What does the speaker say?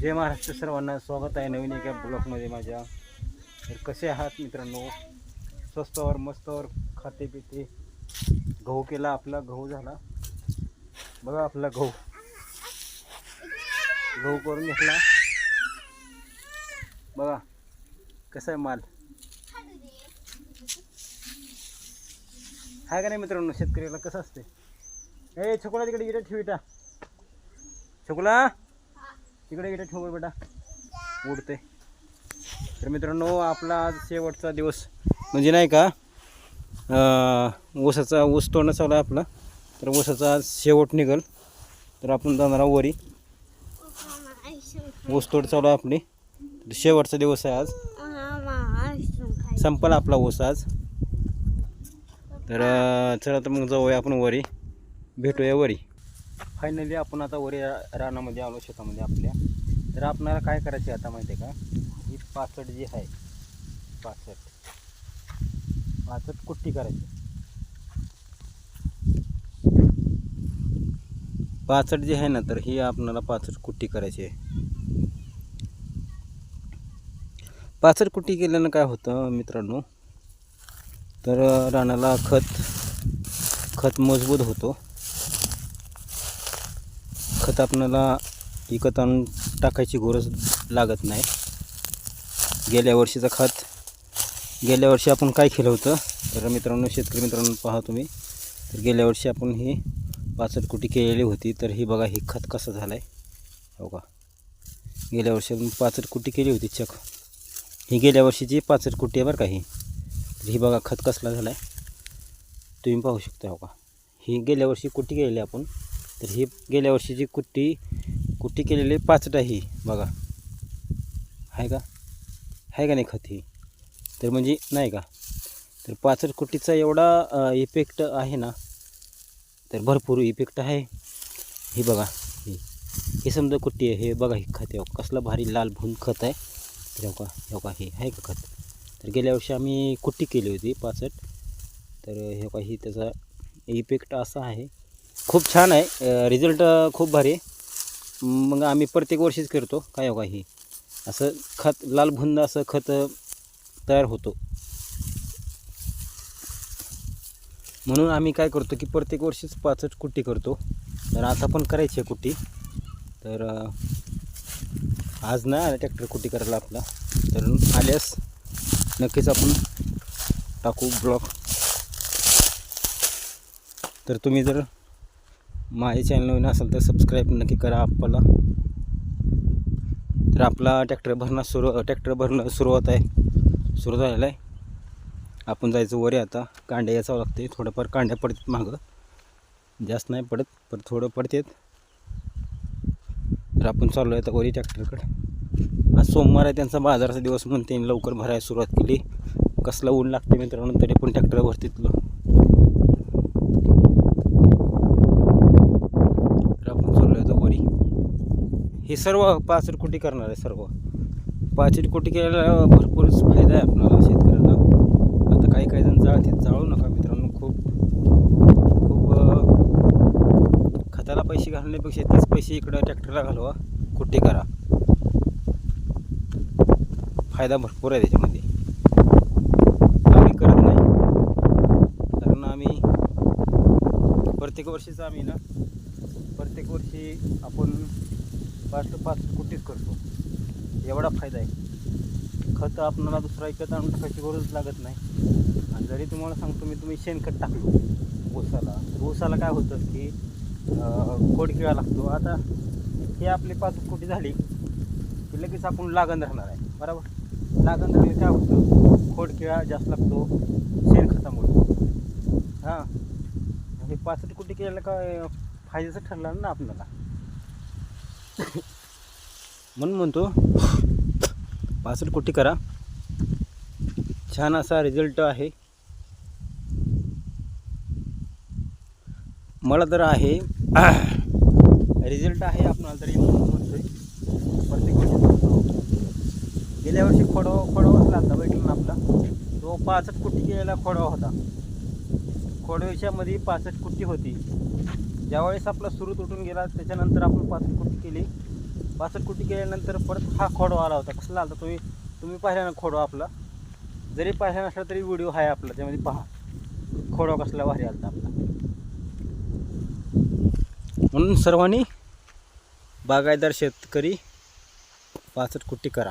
जय महाराष्ट्र सर्वांना स्वागत आहे नवीन एका ब्लॉगमध्ये माझ्या. तर कसे आहात मित्रांनो? स्वस्तवर मस्तवर खाते पिते गहू केला, आपला गहू झाला. बघा आपला गहू. गहू करून घेतला. बघा, कसा आहे माल? आहे का नाही मित्रांनो? शेतकऱ्याला कसं असते ए छोकोला तिकडे ठेव इटा तिकडे इकडे ठेव बेटा. उडते. तर मित्रांनो आपला आज शेवटचा दिवस. म्हणजे नाही का ऊसाचा ऊस तोडणं चालू आहे आपला. तर ऊसाचा आज शेवट निघल. तर आपण जाणार आहोत वरी. ऊस तोड चालू आहे आपली. तर शेवटचा दिवस आहे आज. संपला आपला ऊस आज. तर चला तर मग जाऊया आपण वरी. भेटूया वरी. फायनली आपण आता वरी रानामध्ये आलो शेतामध्ये आपल्या. तर आपणाला काय करायचे आता माहिती आहे का? ही पाचट जी आहे पाचट पाचट कुट्टी करायची. पाचट जी आहे ना तर ही आपणाला पाचट कुट्टी करायची आहे. पाचट कुट्टी केल्यानं काय होतं मित्रांनो? तर रानाला खत खत मजबूत होतो. खत आपल्याला विकत आणून टाकायची गरज लागत नाही. गेल्या वर्षीचं खत गेल्या वर्षी आपण काय केलं होतं? तर मित्रांनो शेतकरी मित्रांनो पहा तुम्ही. तर गेल्या वर्षी आपण ही पाचट कुटी केलेली होती. तर ही बघा ही खत कसं झालं आहे हो का? गेल्या वर्षी आपण पाचट कुटी केली होती चक. ही गेल्या वर्षीची पाचट कुटी आहे बरं का ही. तर ही बघा खत कसला झाला आहे तुम्ही पाहू शकता हो का? ही गेल्या वर्षी कुटी केलेली आपण? तर ही गेल्या वर्षीची कुट्टी कुट्टी केलेली पाचट आहे ही बघा. आहे का? आहे का नाही खत ही? तर म्हणजे नाही का? तर पाचट कुट्टीचा एवढा इफेक्ट आहे ना तर भरपूर इफेक्ट आहे. ही बघा ही. हे समजा कुट्टी आहे हे बघा हे खत आहे. कसलं भारी लाल भून खत आहे. तर का हो का हे आहे का खत? तर गेल्या वर्षी आम्ही कुट्टी केली होती पाचट. तर हे का ही त्याचा इफेक्ट असा आहे. खूप छान आहे. रिझल्ट खूप भारी आहे. मग आम्ही प्रत्येक वर्षीच करतो काय हो ही असं खत लाल भुंद असं खत तयार होतो. म्हणून आम्ही काय करतो की प्रत्येक वर्षीच पाचट कुट्टी करतो. तर आता पण करायची आहे कुट्टी. तर आज नाही आलं ट्रॅक्टर कुट्टी करायला आपला. तर आल्यास नक्कीच आपण टाकू ब्लॉक. तर तुम्ही जर माझ्या चॅनल नवीन असाल तर सबस्क्राईब नक्की करा आपल्याला तर आपला ट्रॅक्टर भरणं सुरू ट्रॅक्टर भरणं सुरुवात आहे. सुरू झालेलं आहे. आपण जायचं वरे आता. कांड्या याचावं लागते थोडंफार कांड्या पडतात मागं. जास्त नाही पडत पण थोडं पडतात. तर आपण चाललो आहे आता वरी ट्रॅक्टरकडे आज सोमवार आहे. त्यांचा बाजाराचा दिवस म्हणून त्यांनी लवकर भरायला सुरुवात केली. कसलं ऊन लागते मित्रांनो तरी पण ट्रॅक्टर भरतीतलं तर आपण चाललो आहे आता वरी हे सर्व पाचड कोटी करणार आहे सर्व. पाचड कोटी केल्याला भरपूरच फायदा आहे आपल्याला शेतकऱ्याला आता काही काही जण जाळते जाळू नका मित्रांनो खूप खूप खताला पैसे घालण्यापेक्षा तेच पैसे इकडं ट्रॅक्टरला घालवा कुट्टी करा. फायदा भरपूर आहे त्याच्यामध्ये. आम्ही करत नाही. कारण आम्ही प्रत्येक वर्षीच आम्ही ना प्रत्येक वर्षी आपण पाच ते पाच कुट्टीच करतो. एवढा फायदा आहे. खत आपणाला दुसरा विकत आणून टाकायची गरज लागत नाही. आणि जरी तुम्हाला सांगतो मी तुम्ही शेणखत टाकलो. ऊसाला. ऊसाला काय होतं की खोडकिळा लागतो. आता हे आपली पाच कोटी झाली की लगेच आपण लागण राहणार आहे. बरोबर? लागण राहिली काय होतं? खोडकिळा जास्त लागतो शेणखतामुळे. हां. हे पाचट कोटी केलेलं काय फायद्याचं ठरलं ना आपल्याला? म्हणून म्हणतो पासष्ट कोटी करा. छान असा रिझल्ट आहे. मला तर आहे रिझल्ट आहे आपणाला तरी म्हणून म्हणतोय. प्रत्येक वर्षी गेल्या वर्षी खोडो खोडो असला होता बैठला आपला. तो पासष्ट कोटी गेलेला खोडवा होता. खोडव्याच्यामध्ये पासष्ट कुट्टी होती. ज्यावेळेस आपला सुरू तुटून गेला त्याच्यानंतर आपण पासष्ट कुट्टी केली. पासष्ट कुटी केल्यानंतर परत हा खोडवा आला होता. कसला आला तुम्ही तुम्ही पाहिला ना खोडवा आपला? जरी पाहिला नसला तरी व्हिडिओ आहे आपला त्यामध्ये पहा. खोडवा कसला भारी आला आपला. म्हणून सर्वांनी बागायदार शेतकरी पासष्ट कुट्टी करा.